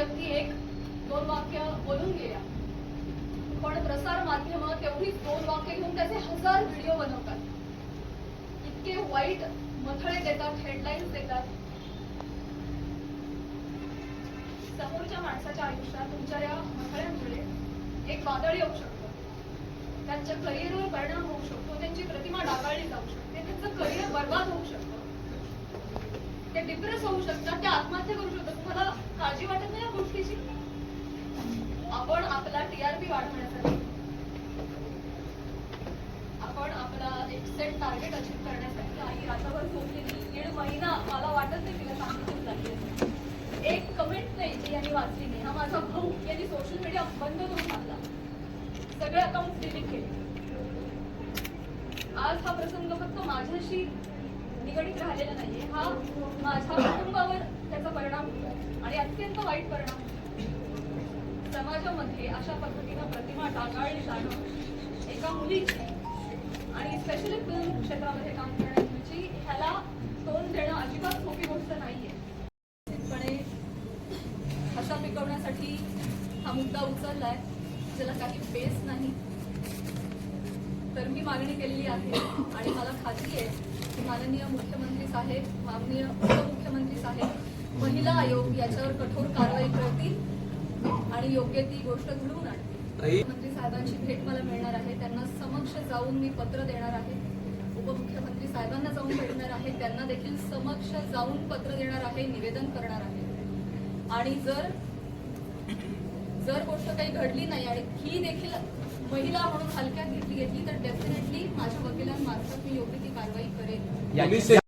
व्यक्ती एक दोन वाक्य बोलून गेल्या पण प्रसार माध्यम तेवढीच दोन वाक्य घेऊन त्याचे हजार व्हिडिओ बनवतात. इतके वाईट मथळे देतात हेडलाईन्स देतात. समोरच्या माणसाच्या आयुष्यात तुमच्या या मथळ्यांमुळे एक वादळ येऊ शकतं. त्यांच्या करिअरवर परिणाम होऊ शकतो त्यांची प्रतिमा डागाळली जाऊ शकते त्यांचं करिअर बर्बाद होऊ शकतं. डिप्रेस होऊ शकतात ते आत्महत्या करू शकतात. तुम्हाला काळजी वाटत नाही या गोष्टीची? आपण आपला टीआरपी वाढवण्यासाठी आपण आपला एक सेट टार्गेट अचीव करण्यासाठी आई रात्रभर झोपलेली दीड महिना मला वाटत नाही तिला सांगितलं लागेल एक कमेंट नाही जी यांनी वाचली नाही हा माझा भाऊ यांनी सोशल मीडिया बंद करून टाकला. सगळे अकाउंट डिलीट केले. आज हा प्रसंग फक्त माझ्याशी निगडीत राहिलेला नाहीये. हा माझ्या कुटुंबावर त्याचा परिणाम होतो आणि अत्यंत वाईट परिणाम होतो समाजामध्ये अशा पद्धतीनं प्रतिमा टाकाळली जाणं एका मुलीची आणि स्पेशली फिल्म क्षेत्रामध्ये काम करणाऱ्या मुलीची ह्याला तोंड देणं अजिबात सोपी गोष्ट नाहीये. निश्चितपणे भाषा पिकवण्यासाठी हा मुद्दा उचललाय. ज्याला काही बेस नाही. तर मी मागणी केलेली आहे आणि मला खात्री आहे माननीय मुख्यमंत्री साहेब माननीय उपमुख्यमंत्री साहेब महिला आयोग याच्यावर कठोर कारवाई करतील आणि योग्य ती गोष्ट घडवून आणतील. मुख्यमंत्री साहेबांची भेट मला मिळणार आहे त्यांना समक्ष जाऊन मी पत्र देणार आहे. उपमुख्यमंत्री साहेबांना जाऊन भेटणार आहे त्यांना देखील समक्ष जाऊन पत्र देणार आहे निवेदन करणार आहे. आणि जर जर गोष्ट काही घडली नाही आणि ही देखील महिला म्हणून हलक्यात घेतली घेतली तर डेफिनेटली मी योग्य ती कारवाई या